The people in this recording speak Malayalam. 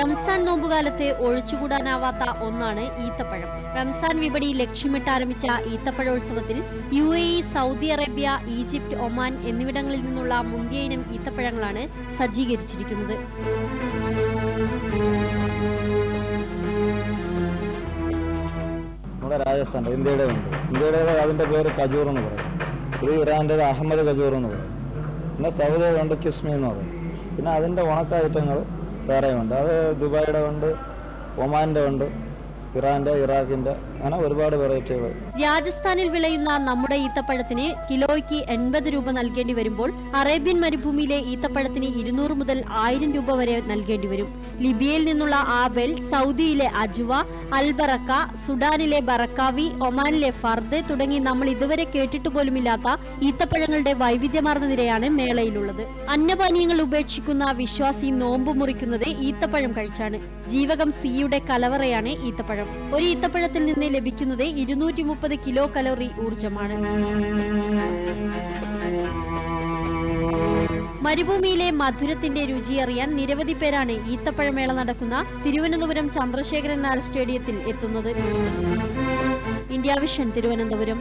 നോമ്പുകാലത്ത് ഒഴിച്ചുകൂടാനാവാത്ത ഒന്നാണ് ഈത്തപ്പഴം. റംസാൻ വിപണി ലക്ഷ്യമിട്ട് ആരംഭിച്ച ഈത്തപ്പഴോത്സവത്തിൽ U A E Saudi Arabia Egypt Oman എന്നിവിടങ്ങളിൽ നിന്നുള്ള മുന്തിയ ഇനം ഈത്തപ്പഴങ്ങളാണ് സജ്ജീകരിച്ചിരിക്കുന്നത്. നമ്മുടെ ഇന്ത്യയുടെ ഉണ്ട്. ഇന്ത്യയുടെ അതിന്റെ പേര് കജൂർ എന്ന് പറയും. ഇത് അഹമ്മദ് കജൂർ എന്ന് പറയും. പിന്നെ സൗദി ഉണ്ട് കിസ്മി എന്ന് പറയും. പിന്നെ അതിന്റെ ഉണക്ക ഐറ്റങ്ങൾ വേറെയുണ്ട്. അത് ദുബായിയുടെ ഉണ്ട് ഒമാന്റെ ഉണ്ട് ഇറാന്റെ ഇറാഖിന്റെ അങ്ങനെ ഒരുപാട് വെറൈറ്റികൾ രാജസ്ഥാനിൽ വിളയുന്ന നമ്മുടെ ഈത്തപ്പഴത്തിന് കിലോയ്ക്ക് എൺപത് രൂപ നൽകേണ്ടി വരുമ്പോൾ അറേബ്യൻ മരുഭൂമിയിലെ ഈത്തപ്പഴത്തിന് ഇരുന്നൂറ് മുതൽ ആയിരം രൂപ വരെ നൽകേണ്ടി വരും. ലിബിയയിൽ നിന്നുള്ള ആബൽ സൗദിയിലെ അജുവ അൽബറക്ക സുഡാനിലെ ബറക്കാവി ഒമാനിലെ ഫർദ് തുടങ്ങി നമ്മൾ ഇതുവരെ കേട്ടിട്ട് പോലുമില്ലാത്ത ഈത്തപ്പഴങ്ങളുടെ വൈവിധ്യമാർന്ന നിരയാണ് മേളയിലുള്ളത്. അന്നപാനീയങ്ങൾ ഉപേക്ഷിക്കുന്ന വിശ്വാസി നോമ്പ് മുറിക്കുന്നത് ഈത്തപ്പഴം കഴിച്ചാണ്. ജീവകം സിയുടെ കലവറയാണ് ഈത്തപ്പഴം. ഒരു ഈത്തപ്പഴത്തിൽ ലഭിക്കുന്നത് ഇരുന്നൂറ്റി മുപ്പത് കിലോ കലോറി ഊർജമാണ് മരുഭൂമിയിലെ മധുരത്തിന്റെ രുചി അറിയാൻ നിരവധി പേരാണ് ഈത്തപ്പഴമേള നടക്കുന്ന തിരുവനന്തപുരം ചന്ദ്രശേഖരൻ നായർ സ്റ്റേഡിയത്തിൽ എത്തുന്നത്. India vision Thiruvananthapuram.